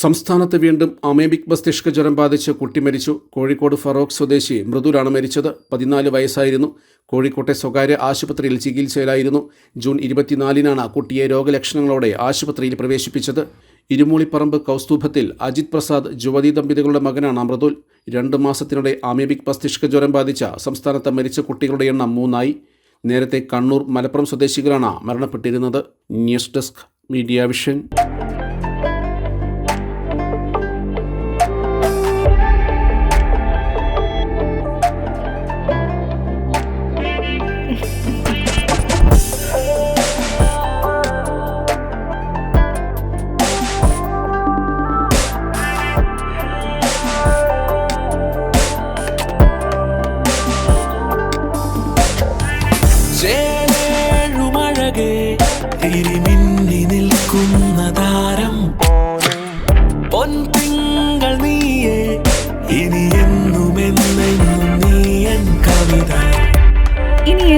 സംസ്ഥാനത്ത് വീണ്ടും അമേബിക് മസ്തിഷ്ക ജ്വരം ബാധിച്ച് കുട്ടി മരിച്ചു. കോഴിക്കോട് ഫറോക്ക് സ്വദേശി മൃദുലാണ് മരിച്ചത്. പതിനാല് വയസ്സായിരുന്നു. കോഴിക്കോട്ടെ സ്വകാര്യ ആശുപത്രിയിൽ ചികിത്സയിലായിരുന്നു. ജൂൺ ഇരുപത്തിനാലിനാണ് കുട്ടിയെ രോഗലക്ഷണങ്ങളോടെ ആശുപത്രിയിൽ പ്രവേശിപ്പിച്ചത്. ഇരുമൂളിപ്പറമ്പ് കൗസ്തൂഭത്തിൽ അജിത് പ്രസാദ് ജുവതി ദമ്പതികളുടെ മകനാണ് മൃദുൽ. രണ്ട് മാസത്തിനിടെ അമേബിക് മസ്തിഷ്ക ജ്വരം ബാധിച്ച സംസ്ഥാനത്ത് മരിച്ച കുട്ടികളുടെ എണ്ണം മൂന്നായി. നേരത്തെ കണ്ണൂർ മലപ്പുറം സ്വദേശികളാണ് മരണപ്പെട്ടിരുന്നത്. News desk media vision. തിരിമിന്നി നിൽക്കുന്ന താരം. പൊൻതിങ്കൾ നീയെ ഇനി